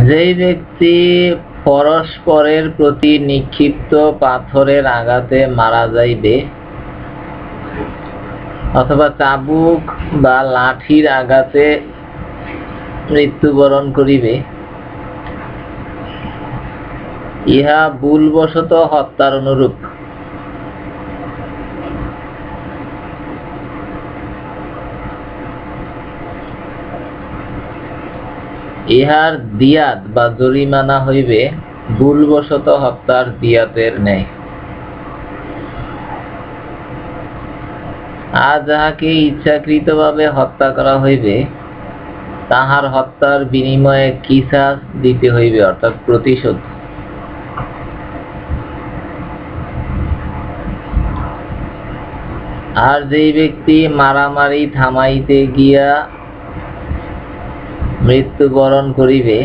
যেই ব্যক্তি পরস্পরের প্রতি নিক্ষিপ্ত পাথরের আঘাতে মারা যাইবে, অথবা চাবুক বা লাঠির আঘাতে মৃত্যুবরণ করিবে, ইহা ভুলবশত হত্যার অনুরূপ। ইহার দিয়াত বা জরিমানা হইবে ভুলবশত হত্যার দিয়াতের ন্যায় আর যাহাকে ইচ্ছাকৃতভাবে হত্যা করা হইবে, তাহার হত্যার বিনিময়ে কিসাস দিতে হইবে, অর্থাৎ প্রতিশোধ। আর যেই ব্যক্তি মারামারি থামাইতে গিয়া মৃত্যুবরণ করিবে।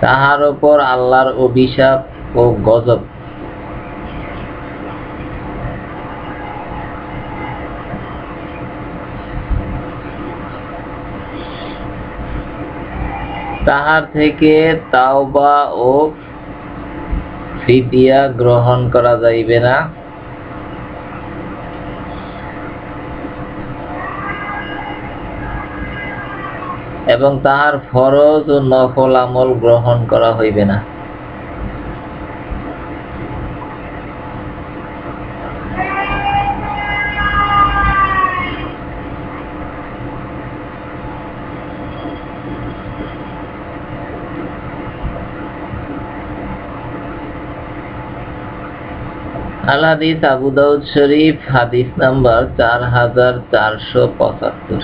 তাহার ওপর আল্লাহর অভিশাপ ও গজব। তাহার থেকে তাওবা ও ফিদিয়া গ্রহণ করা যাইবে না। এবং তাহার ফরজ ও নফল আমল গ্রহণ করা হইবে না। আল হাদিস আবু শরীফ হাদিস নাম্বার চার হাজার চারশো পঁচাত্তর।